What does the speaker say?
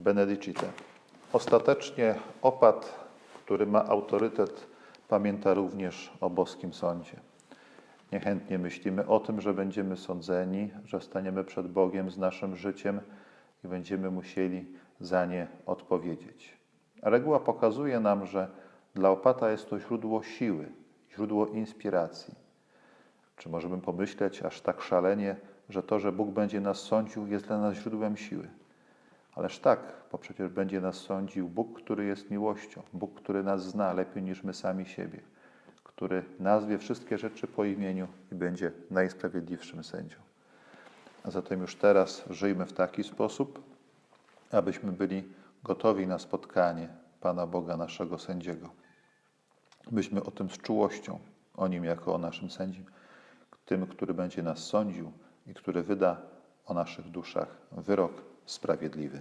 Benedicite. Ostatecznie opat, który ma autorytet, pamięta również o boskim sądzie. Niechętnie myślimy o tym, że będziemy sądzeni, że staniemy przed Bogiem z naszym życiem i będziemy musieli za nie odpowiedzieć. Reguła pokazuje nam, że dla opata jest to źródło siły, źródło inspiracji. Czy możemy pomyśleć aż tak szalenie, że to, że Bóg będzie nas sądził, jest dla nas źródłem siły? Ależ tak, bo przecież będzie nas sądził Bóg, który jest miłością, Bóg, który nas zna lepiej niż my sami siebie, który nazwie wszystkie rzeczy po imieniu i będzie najsprawiedliwszym sędzią. A zatem już teraz żyjmy w taki sposób, abyśmy byli gotowi na spotkanie Pana Boga, naszego sędziego. Byśmy o tym z czułością, o Nim jako o naszym sędzim, tym, który będzie nas sądził i który wyda o naszych duszach wyrok sprawiedliwy.